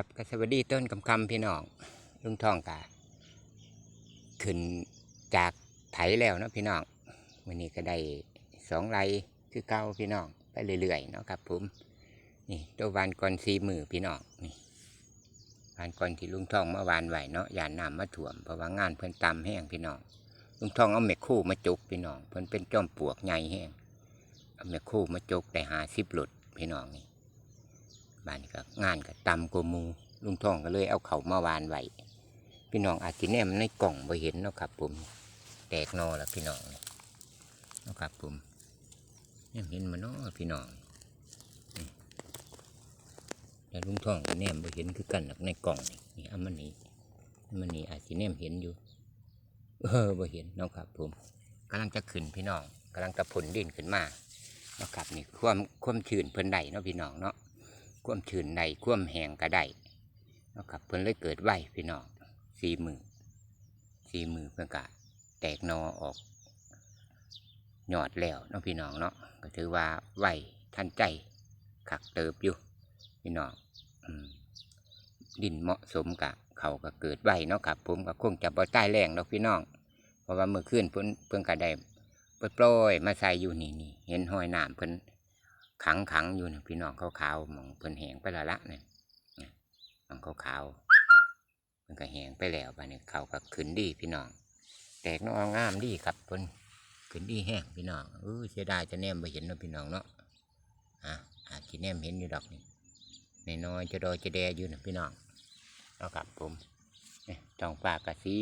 ครับก็สวัสดีต้นคำคำพี่น้องลุงทองกาขึ้นจากไถแล้วเนาะพี่น้องวันนี้ก็ได้สองไรคือเก้าพี่น้องไปเรื่อยๆเนาะครับผมนี่ตัววานก่อนสีมือพี่น้องนี่วานก่อนที่ลุงทองเมื่อวานไหวเนาะยานน้ำมาถ่วมเพราะว่างานเพิ่นตำแห้งพี่น้องลุงทองเอาเม็ดคู่มาจุกพี่น้องเพิ่นเป็นจอมปวกใหญ่แห้งเอาเม็ดคู่มาจุกได้หาสิบหลุดพี่น้องนี่ บ้านก็งานก็ตำกมูลุงทองก็เลยเอาเขามาวานไว้พี่น้องอาจจะแนมในกล่องบ่เห็นเนาะครับผมแตกนอแล้วพี่น้องนี่เนาะครับผมแนมเห็นมาเนาะพี่น้องนี่แต่ลุงทองก็แนมบ่เห็นคือกันหรอกในกล่องนี่เอามันนี้มันนี้อาจจะแนมเห็นอยู่ เออบ่เห็นเนาะครับผมกำลังจะขึ้นพี่น้องกำลังจะผลดินขึ้นมาเนาะครับนี่ความความชื้นเพิ่นได้เนาะพี่น้องเนาะ ความชื้นในความแห้งก็ได้นะครับเพิ่นเลยเกิดไวพี่น้องสี่มือสี่มือเพื่อนกะแตกนอออกหยอดแล้วเนาะพี่น้องเนาะก็ถือว่าไหวทันใจขักเติบอยู่พี่น้องอดินเหมาะสมกะเขาก็เกิดไหวเนาะครับผมก็คงจะบ่ใต้แรงเนาะพี่น้อง เพราะว่าเมื่อคืนเพิ่นเพิ่นก็ได้ปล่อยปล่อยมาใส่อยู่นี่นี่เห็นห้อยน้ำเพิ่น ขังขังอยู่นะพี่น้องขาวขาวมองเพิ่นแหงไปละละเนี่ยมองขาวขาวเพิ่นก็แหงไปแล้วไปเนี่ยเขาก็ขึ้นดีพี่น้อง แตกน้องงามดีครับเพิ่นขึ้นดีแห้งพี่น้องเออเสียดายจะแนมไปเห็นเนาะพี่น้องเนาะอะอาจจะแนมเห็นอยู่ดอกนี่ในน้อยจะดอยจะแดอยู่นะพี่น้องแล้วครับผมเนี่ยท้องฟ้ากะสี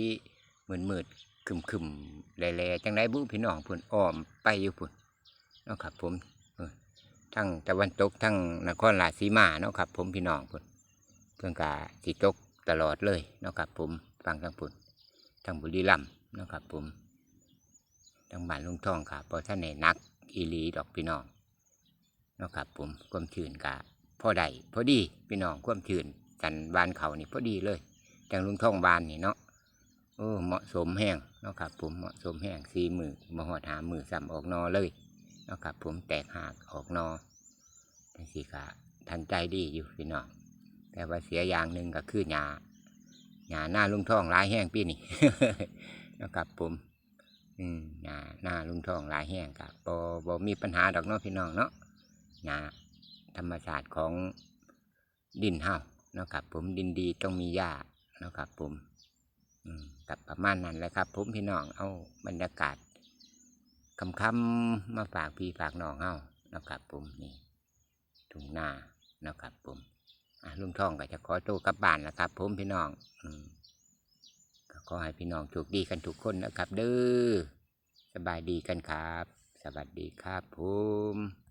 มืดมืดๆคึมคึมๆแหล่ๆจังไรบุพี่น้องเพิ่นอ้อมไปอยู่พุ่นเนาะครับผม ทั้งตะวันตกทั้งนครราชสีมาเนาะครับ ผมพี่น้องพุ่นเพื่อนกาสีตกตลอดเลยเนาะครับ ผมฟังทั้งพุ่นทั้งบุรีรัมย์เนาะครับ ผมทั้งบ้านลุงทองครับเพราะท่านในนักอีลีดอกพี่น้องเนาะครับ ผมความชื้นกะพ่อได้พอดีพี่น้องความชื้นสันบานเขานี่พอดีเลยจังลุงทองบานนี่เนาะโอ้เหมาะสมแห้งเนาะครับ ผมเหมาะสมแห้งสี่มือมาหอดหามือซ้ำออกนอเลย นาะครับผมแตกหากออกนอจังสีกะทันใจดีอยู่พี่น้องแต่ว่าเสียอย่างหนึ่งก็คือหญ้าหญ้าหน้าลุงท่องลายแห้งปีนี่เนาะครับผมอืมหญ้าหน้าลุงท่องลายแห้งกับบบ่มีปัญหาดอกเนาะพี่น้องเนาะหญ้าธรรมชาติของดินเฮาเนาะครับผมดินดีต้องมีหญ้าเนาะครับผมกับประมาณนั้นแหละครับผมพี่น้องเอาบรรยากาศ คำคำมาฝากพี่ฝากน้องเฮานะครับผมนี่ถุงหน้านะครับผมอะลุงท่องก็จะขอตัวกลับบ้านแล้วครับ ผมพี่น้องอืมก็ขอให้พี่น้องโชคดีกันทุกคนนะครับ เด้อสบายดีกันครับ สวัสดีครับผม